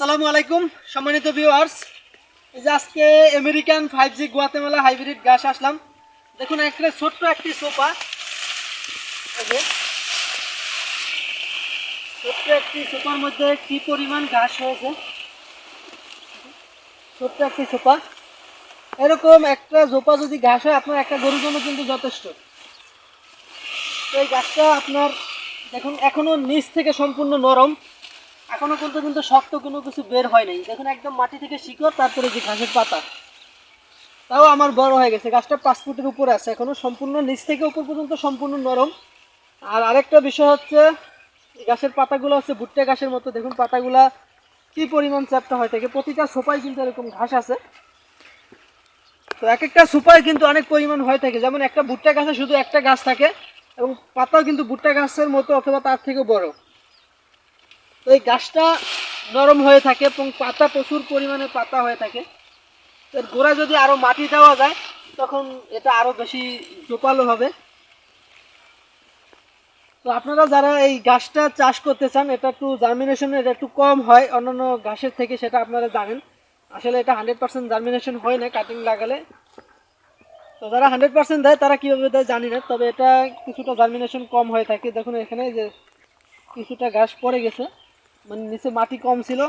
আসসালামু আলাইকুম, সম্মানিত ভিউয়ার্স এই যে আজকে American five G Guatemala hybrid গাছ আসলাম। দেখুন একটা ছোট্ট একটি সোফা। ছোট্ট একটি সোফার মধ্যে কি পরিমাণ ঘাস হয়েছে? ছোট্ট একটি সোফা। এরকম একটা জোপা যদি ঘাস হয়, আপনার একটা গরুর জন্য কিন্তু যথেষ্ট। তো এই গাছটা আপনার, দেখুন, এখনও নিচ থেকে সম্পূর্ণ নরম। এখনও কিন্তু কিন্তু শক্ত কোনো কিছু বের হয় নাই। দেখুন একদম মাটি থেকে শিকড়, তারপরে যে ঘাসের পাতা। তাও আমার বড় হয়ে গেছে। গাছটা পাঁচ ফুটের উপরে আছে। এখনও সম্পূর্ণ নিচ থেকে উপর পর্যন্ত সম্পূর্ণ নরম। আর আরেকটা বিষয় হচ্ছে গাছের পাতাগুলো হচ্ছে ভুট্টা ঘাসের মতো। দেখুন পাতাগুলা কি পরিমাণ চ্যাপ্টা হয়ে থাকে। প্রতিটা সোপায় কিন্তু এরকম ঘাস আছে। তো এক একটা সুপায় কিন্তু অনেক পরিমাণ হয়ে থাকে। যেমন একটা ভুট্টা গাছে শুধু একটা গাছ থাকে এবং পাতাও কিন্তু ভুট্টা গাছের মতো অথবা তার থেকেও বড়। তো এই গাছটা নরম হয়ে থাকে এবং পাতা প্রচুর পরিমাণে পাতা হয়ে থাকে। এর গোড়া যদি আরও মাটি দেওয়া যায়, তখন এটা আরও বেশি জোপালো হবে। তো আপনারা যারা এই গাছটা চাষ করতে চান, এটা একটু জার্মিনেশন এটা একটু কম হয়, অন্যান্য গাছের থেকে সেটা আপনারা জানেন। আসলে এটা হান্ড্রেড পার্সেন্ট জার্মিনেশন হয় না কাটিং লাগালে। তো যারা হান্ড্রেড পার্সেন্ট দেয়, তারা কীভাবে দেয় জানি না, তবে এটা কিছুটা জার্মিনেশন কম হয়ে থাকে। দেখুন এখানে যে কিছুটা গাছ পড়ে গেছে। মানে নিচে মাটি কম ছিল।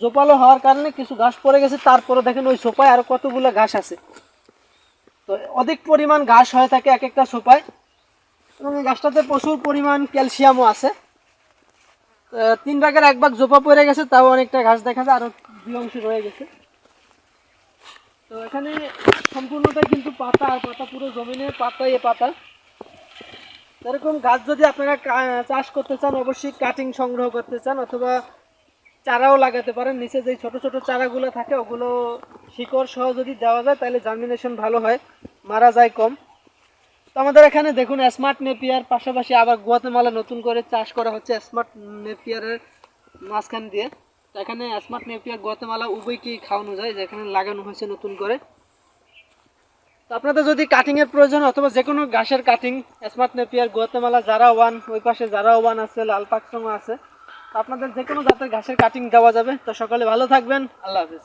জোপালো হওয়ার কারণে কিছু ঘাস পড়ে গেছে। তারপরে দেখেন ওই সোপায় আরও কতগুলো ঘাস আছে। তো অধিক পরিমাণ ঘাস হয়ে থাকে এক একটা সোপায় এবং এই গাছটাতে প্রচুর পরিমাণ ক্যালসিয়ামও আছে। তিন ভাগের এক ভাগ জোপা পড়ে গেছে, তাও অনেকটা ঘাস দেখা যায়, আরও দুই অংশ রয়ে গেছে। তো এখানে সম্পূর্ণটা কিন্তু পাতা, আর পাতা পুরো জমিনে পাতা এ পাতা। এরকম গাছ যদি আপনারা চাষ করতে চান, অবশ্যই কাটিং সংগ্রহ করতে চান, অথবা চারাও লাগাতে পারেন। নিচে যে ছোট ছোট চারাগুলো থাকে, ওগুলো শিকড় সহ যদি দেওয়া যায়, তাহলে জার্মিনেশন ভালো হয়, মারা যায় কম। তো আমাদের এখানে দেখুন স্মার্ট নেপিয়ার পাশাপাশি আবার গুয়াতেমালা নতুন করে চাষ করা হচ্ছে স্মার্ট নেপিয়ারের মাঝখান দিয়ে। তো এখানে স্মার্ট নেপিয়ার গুয়াতেমালা উভয়কেই খাওয়ানো যায়, যেখানে লাগানো হয়েছে নতুন করে। আপনাদের যদি কাটিং এর প্রয়োজন অথবা যে কোনো ঘাসের কাটিং স্মার্ট নেপিয়ার গোয়াতেমালা যারা ওয়ান ওই পাশে যারা ওয়ান আছে, লাল পাকসঙ্গ আছে। আপনাদের যে কোনো জাতের ঘাসের কাটিং দেওয়া যাবে। তো সকলে ভালো থাকবেন। আল্লাহ হাফিজ।